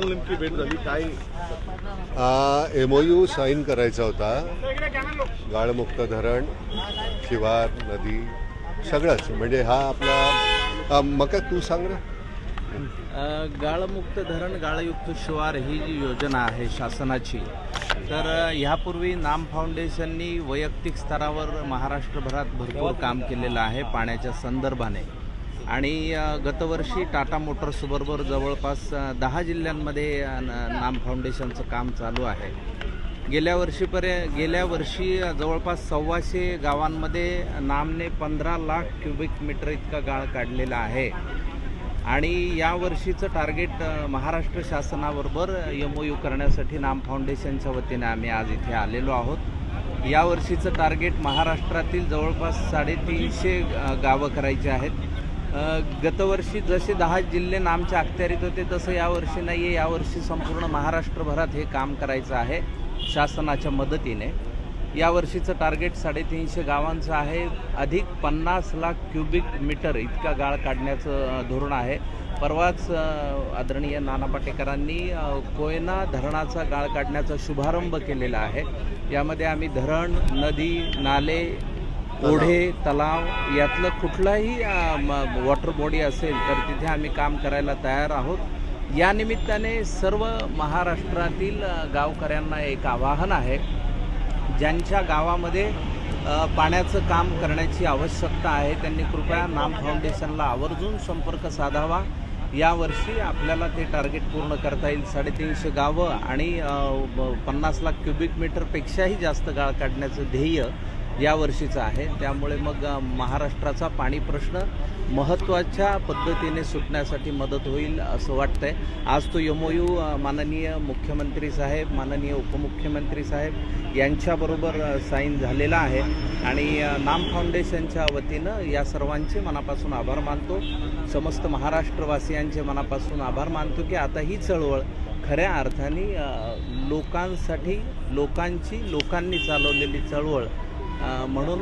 नेमकी भेट झाली काय? एम ओ यू साईन करायचा होता. गाळमुक्त धरण शिवार नदी सगळंच. म्हणजे हा आपला मग तू सांग ना. गाळमुक्त धरण गाळयुक्त शिवार ही जी योजना आहे शासनाची तर ह्यापूर्वी नाम फाउंडेशननी वैयक्तिक स्तरावर महाराष्ट्रभरात भरपूर काम केलेलं आहे पाण्याच्या संदर्भाने. आणि गतवर्षी टाटा मोटर्सबरोबर जवळपास दहा जिल्ह्यांमध्ये नाम फाउंडेशनचं काम चालू आहे. गेल्या वर्षीपर्यंत गेल्या वर्षी जवळपास सव्वाशे गावांमध्ये नामने पंधरा लाख क्युबिक मीटर इतका गाळ काढलेला आहे. आणि या वर्षीचं टार्गेट महाराष्ट्र शासनाबरोबर एम ओ यू करण्यासाठी नाम फाउंडेशनच्या वतीने आम्ही आज इथे आलेलो आहोत. या वर्षीचं टार्गेट महाराष्ट्रातील जवळपास साडेतीनशे गावं करायची आहेत. गतवर्षी जसे दहा जिल्हे नामच्या अखत्यारीत होते तसं यावर्षी नाही आहे यावर्षी संपूर्ण महाराष्ट्रभरात हे काम करायचं आहे शासनाच्या मदतीने. यावर्षीचं टार्गेट साडेतीनशे गावांचं आहे. अधिक पन्नास लाख क्युबिक मीटर इतका गाळ काढण्याचं धोरण आहे. परवाच आदरणीय नाना पाटेकरांनी कोयना धरणाचा गाळ काढण्याचा शुभारंभ केलेला आहे. यामध्ये आम्ही धरण नदी नाले ओढे तलाव यातलं कुठलाही वॉटर बॉडी असेल तर तिथे आम्ही काम करायला तयार आहोत. या निमित्ताने सर्व महाराष्ट्रातील गावकऱ्यांना एक आवाहन आहे. ज्यांच्या गावामध्ये पाण्याचं काम करण्याची आवश्यकता आहे त्यांनी कृपया नाम फाउंडेशनला आवर्जून संपर्क साधावा. यावर्षी आपल्याला ते टार्गेट पूर्ण करता येईल. साडेतीनशे गावं आणि पन्नास लाख क्युबिक मीटरपेक्षाही जास्त गाळ काढण्याचं ध्येय यावर्षीचं आहे. त्यामुळे मग महाराष्ट्राचा पाणी प्रश्न महत्त्वाच्या पद्धतीने सुटण्यासाठी मदत होईल असं वाटतंय. आज तो यमोयू माननीय मुख्यमंत्री साहेब माननीय उपमुख्यमंत्री साहेब यांच्याबरोबर साईन झालेला आहे. आणि नाम फाउंडेशनच्या वतीनं या सर्वांचे मनापासून आभार मानतो. समस्त महाराष्ट्रवासियांचे मनापासून आभार मानतो की आता ही चळवळ खऱ्या अर्थाने लोकांसाठी लोकांची लोकांनी चालवलेली चळवळ म्हणून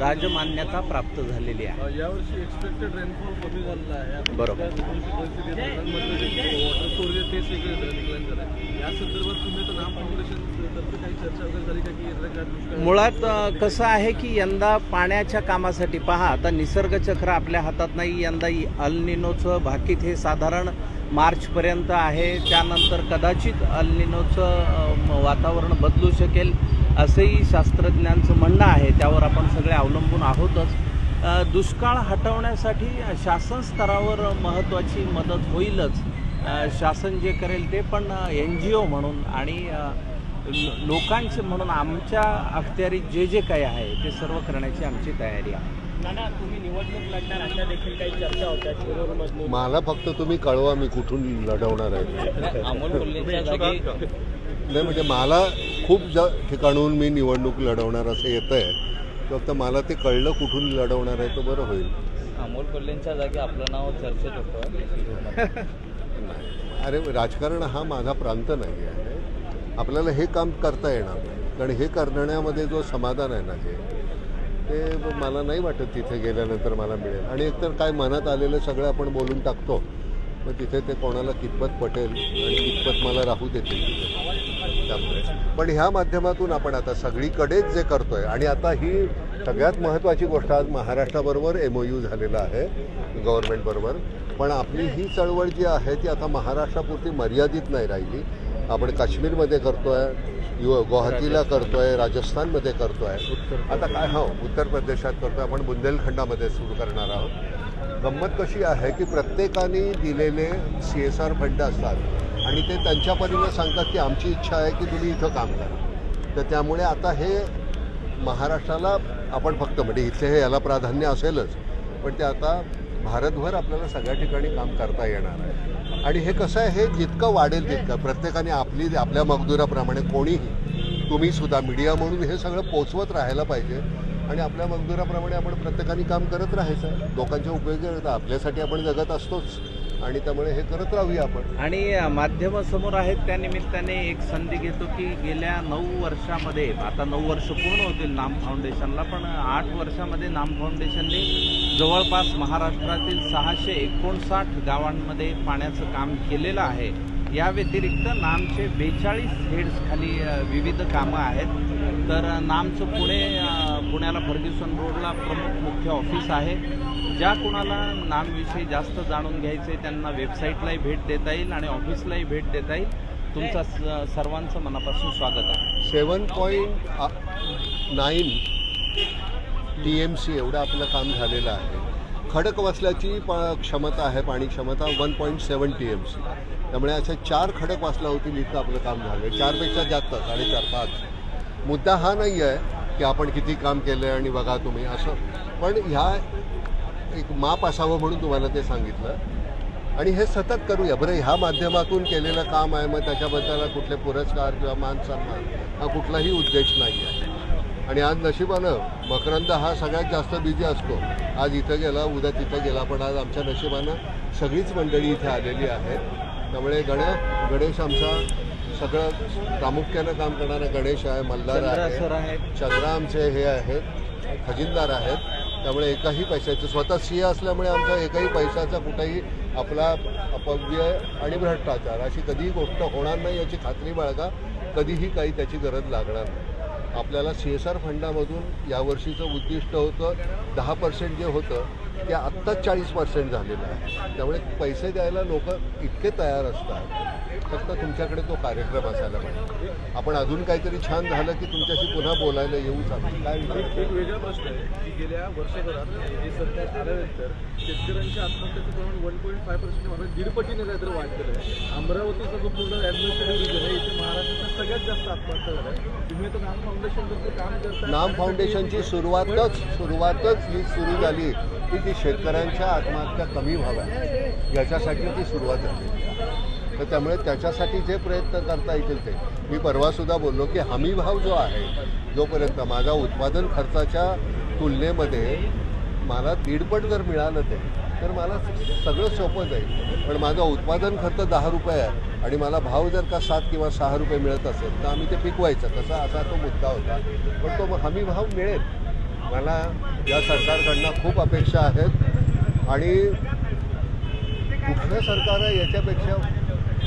राजमान्यता प्राप्त झालेली आहे. यावर्षी एक्सपेक्टेड रेनफॉल कमी झालेला आहे. बरोबर. वॉटर स्टोरेज तेच झालं या संदर्भात तुम्ही आता नाम फाउंडेशन तर्फे काही चर्चा वगैरे झाली का की याचा काय दुष्काळ मुळात कसं आहे की यंदा पाण्याच्या कामासाठी पहा आता निसर्ग चक्र आपल्या हातात नाही. यंदा अल्निनोचं भाकीत हे साधारण मार्चपर्यंत आहे. त्यानंतर कदाचित अल्निनोचं वातावरण बदलू शकेल. असंही शास्त्रज्ञांचं म्हणणं आहे त्यावर आपण सगळे अवलंबून आहोतच. दुष्काळ हटवण्यासाठी शासन स्तरावर महत्त्वाची मदत होईलच. शासन जे करेल ते पण एन जी ओ म्हणून आणि लोकांचे म्हणून आमच्या अखत्यारीत जे जे काही आहे ते सर्व करण्याची आमची तयारी आहे. नाना तुम्ही निवडणूक लढणार अशा देखील काही चर्चा होत्या शिरूरमधून मला फक्त तुम्ही कळवा मी कुठून लढवणार आहे. अमोल कोल्हेच्या जागी. नाही म्हणजे मला खूप ज ठिकाणून मी निवडणूक लढवणार असं येतं आहे फक्त मला ते कळलं कुठून लढवणार आहे तर बरं होईल. अमोल कोल्हेंच्या जागी आपलं नाव चर्चेत होतं. अरे राजकारण हा माझा प्रांत नाही आहे. आपल्याला हे काम करता येणार कारण हे करण्यामध्ये जो समाधान आहे ना हे ते मला नाही वाटत तिथे गेल्यानंतर मला मिळेल. आणि एकतर काय मनात आलेलं सगळं आपण बोलून टाकतो. मग तिथे ते कोणाला कितपत पटेल आणि कितपत मला राहू देतील त्यामुळे. पण ह्या माध्यमातून आपण आता सगळीकडेच जे करतोय आणि आता ही सगळ्यात महत्त्वाची गोष्ट आज महाराष्ट्राबरोबर एम ओ यू झालेला आहे गव्हर्नमेंटबरोबर पण आपली ही चळवळ जी आहे ती आता महाराष्ट्रापुरती मर्यादित नाही राहिली. आपण काश्मीरमध्ये करतोय यु गुवाहाटीला करतोय राजस्थानमध्ये करतोय. आता काय हो उत्तर प्रदेशात करतोय आपण बुंदेलखंडामध्ये सुरू करणार आहोत. गंमत कशी आहे की प्रत्येकाने दिलेले सी एस आर फंड असतात आणि ते त्यांच्या परीने सांगतात की आमची इच्छा आहे की तुम्ही इथं काम करा. तर त्यामुळे आता हे महाराष्ट्राला आपण फक्त म्हणजे इथले हे याला प्राधान्य असेलच पण ते आता भारतभर आपल्याला सगळ्या ठिकाणी काम करता येणार आहे. आणि हे कसं आहे हे जितकं वाढेल तितकं प्रत्येकाने आपली आपल्या मजदुराप्रमाणे कोणीही तुम्हीसुद्धा मीडिया म्हणून हे सगळं पोचवत राहायला पाहिजे. आणि आपल्या मजदुराप्रमाणे आपण प्रत्येकाने काम करत राहायचं. लोकांच्या उपयोगी आपल्यासाठी आपण जगत असतोच. आणि त्यामुळे हे करत राहूया आपण. आणि माध्यम समोर आहेत त्या निमित्ताने एक संधी घेतो की गेल्या नऊ वर्षामध्ये आता नऊ वर्ष पूर्ण होतील नाम फाउंडेशनला पण आठ वर्षामध्ये नाम फाउंडेशनने जवळपास महाराष्ट्रातील सहाशे एकोणसाठ गावांमध्ये पाण्याचं काम केलेलं आहे. या व्यतिरिक्त नामचे बेचाळीस हेड्स खाली विविध कामं आहेत. तर नामचं पुणे पुण्याला फर्ग्युसन रोडला प्रमुख मुख्य ऑफिस आहे. ज्या कोणाला नामविषयी जास्त जाणून घ्यायचे त्यांना वेबसाईटलाही भेट देता येईल आणि ऑफिसलाही भेट देता येईल. तुमचा स- सर्वांचं मनापासून स्वागत आहे. Seven point nine T M C एवढं आपलं काम झालेलं आहे. खडक वाचल्याची प क्षमता आहे पाणी क्षमता one point seven T M C त्यामुळे असे चार खडक वाचला होतील इतकं आपलं काम झालं चारपेक्षा जास्त साडेचार पाच. मुद्दा हा नाही आहे की आपण किती काम केलं आहे आणि बघा तुम्ही असं. पण ह्या एक माप असावं म्हणून तुम्हाला ते सांगितलं. आणि हे सतत करूया. बरं ह्या माध्यमातून केलेलं काम आहे मग त्याच्याबद्दल कुठले पुरस्कार किंवा मान सन्मान हा कुठलाही उद्देश नाही आहे. आणि आज नशिबानं मकरंद हा सगळ्यात जास्त बिझी असतो. आज इथं गेला उद्या तिथं गेला पण आज आमच्या नशिबानं सगळीच मंडळी इथे आलेली आहेत. त्यामुळे गण गणेश आमचा सगळं प्रामुख्यानं काम करणारा गणेश आहे मल्हार आहे चंद्रा आमचे हे आहेत खजिनदार आहेत. त्यामुळे एकाही पैशाचं स्वतः सिंह असल्यामुळे आमचा एकही पैशाचा कुठेही आपला अपव्यय आणि भ्रष्टाचार अशी कधीही गोष्ट होणार नाही याची खात्री बाळगा. कधीही काही त्याची गरज लागणार नाही. आपल्याला सी एस आर फंडामधून यावर्षीचं उद्दिष्ट होतं दहा पर्सेंट जे होतं ते आत्ताच चाळीस पर्सेंट झालेलं आहे. त्यामुळे पैसे द्यायला लोक इतके तयार असतात. फक्त तुमच्याकडे तो कार्यक्रम असायला पाहिजे. आपण अजून काहीतरी छान झालं की तुमच्याशी पुन्हा बोलायला येऊच आम्ही काय एक वेगळा प्रश्न आहे की गेल्या वर्षभरात हे सरकार आल्यानंतर शेतकऱ्यांच्या आत्महत्येचं प्रमाण वन पॉईंट फाय पर्सेंट म्हणजे दीड पटीने काहीतरी वाढलेलं आहे. अमरावतीचा जो पूर्ण ॲडमिनिस्ट्रेटिव्ह रिजन आहे इथे महाराष्ट्राच्या सगळ्यात जास्त आत्महत्या झाल्या आहेत. तुम्ही आता नाम फाउंडेशनतर्फे काम करता नाम फाउंडेशनची सुरुवातच सुरुवातच ही सुरू झाली. की ती शेतकऱ्यांच्या आत्महत्या कमी व्हाव्या याच्यासाठी ती सुरुवात झाली. तर त्यामुळे त्याच्यासाठी जे प्रयत्न करता येतील ते. मी परवासुद्धा बोललो की हमी भाव जो आहे जोपर्यंत माझा उत्पादन खर्चाच्या तुलनेमध्ये मला दीडपट जर मिळालं ते तर मला सगळं सोपं जाईल. पण माझा उत्पादन खर्च दहा रुपये आहे आणि मला भाव जर का सात किंवा सहा रुपये मिळत असेल तर आम्ही ते पिकवायचं. कसा असा तो मुद्दा होता. पण तो हमी भाव मिळेल. मला या सरकारकडनं खूप अपेक्षा आहेत. आणि कुठलं सरकार आहे याच्यापेक्षा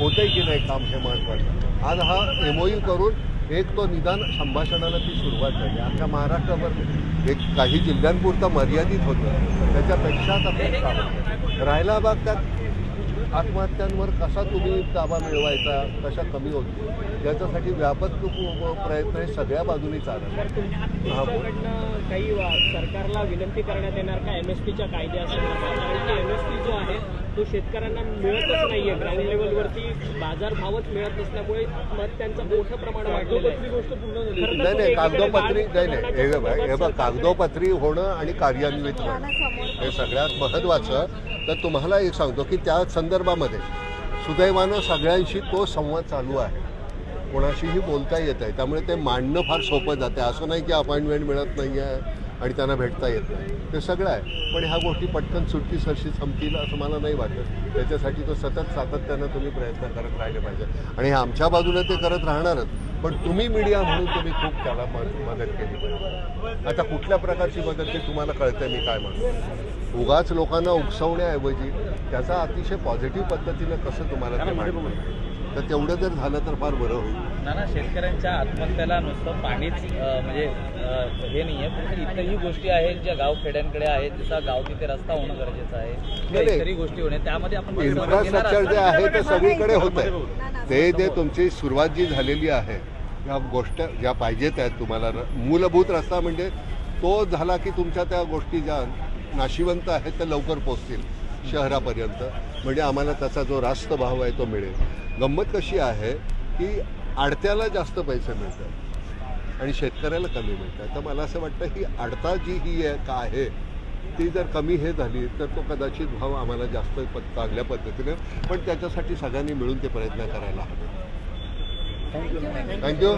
होतंय की नाही काम हे महत्त्वाचं आज हा एम करून एक तो निदान संभाषणाला ती सुरुवात झाली. आमच्या महाराष्ट्रावर एक काही जिल्ह्यांपुरतं मर्यादित होतं. त्याच्यापेक्षा आता काम राहिला भाग त्यात आत्महत्यांवर कसा तुम्ही ताबा मिळवायचा? कशा कमी होतो? याच्यासाठी व्यापक प्रयत्न हे सगळ्या बाजूनी चालत काही वा- सरकारला विनंती करण्यात येणार का? एम एस पीच्या कायद्या एम एस पी जो आहे तो शेतकऱ्यांना मिळतच नाहीये. ग्राउंड लेवलवरती बाजार भावच मिळत नसल्यामुळे आत्महत्यांचं मोठं प्रमाण वाढलेलं कागदोपत्री आहे गोष्ट पूर्ण झाली. खरं तर नाही नाही कागदोपत्री नाही नाही हे बघ हे बघ कागदोपत्री होणं आणि कार्यान्वित होणं हे सगळ्यात महत्त्वाचं तर तुम्हाला एक सांगतो की त्या संदर्भामध्ये सुदैवानं सगळ्यांशी तो संवाद चालू आहे. कोणाशीही बोलता येत आहे त्यामुळे ते मांडणं फार सोपं जाते. असं नाही की अपॉइंटमेंट मिळत नाही आहे आणि त्यांना भेटता येत नाही. ते सगळं आहे. पण ह्या गोष्टी पटकन सुटकी सरशी संपतील असं मला नाही वाटत. त्याच्यासाठी तो सतत सातत्यानं तुम्ही प्रयत्न करत राहिले पाहिजे. आणि हे आमच्या बाजूने ते करत राहणारच. पण तुम्ही मीडिया म्हणून तुम्ही खूप त्याला मद- मदत केली पाहिजे. आता कुठल्या प्रकारची मदत ते तुम्हाला कळतंय मी काय म्हणतो. उगाच लोकांना उकसवण्याऐवजी त्याचा अतिशय पॉझिटिव्ह पद्धतीनं कसं तुम्हाला ते मांडलं तर तेवढं जर झालं तर फार बरं होईल. नाना शेतकऱ्यांच्या आत्महत्येला नुसतं पाणीच अं, म्हणजे अं, हे नाही आहे पण इतरही गोष्टी आहेत ज्या गाव खेड्यांकडे आहेत जसं गाव तिथे रस्ता होणं गरजेचं आहे किंवा नाही. इतरही गोष्टी होणे त्यामध्ये आपण घेणार इन्फ्रास्ट्रक्चर जे. आहे ते सगळीकडे होत आहे ते जे तुमची सुरुवात जी झालेली आहे या गोष्ट ज्या पाहिजेत आहेत तुम्हाला र- मूलभूत रस्ता म्हणजे तो झाला की तुमच्या त्या गोष्टी ज्या नाशिवंत आहेत त्या लवकर पोचतील शहरापर्यंत. म्हणजे आम्हाला त्याचा जो रास्त भाव आहे तो मिळेल. गंमत कशी आहे की आडत्याला जास्त पैसे मिळतात आणि शेतकऱ्याला कमी मिळतात. तर मला असं वाटतं की आडता जी ही आहे का आहे ती जर कमी हे झाली तर तो कदाचित भाव आम्हाला जास्त पद चांगल्या पद्धतीने पण त्याच्यासाठी सगळ्यांनी मिळून ते प्रयत्न करायला हवे. थँक्यू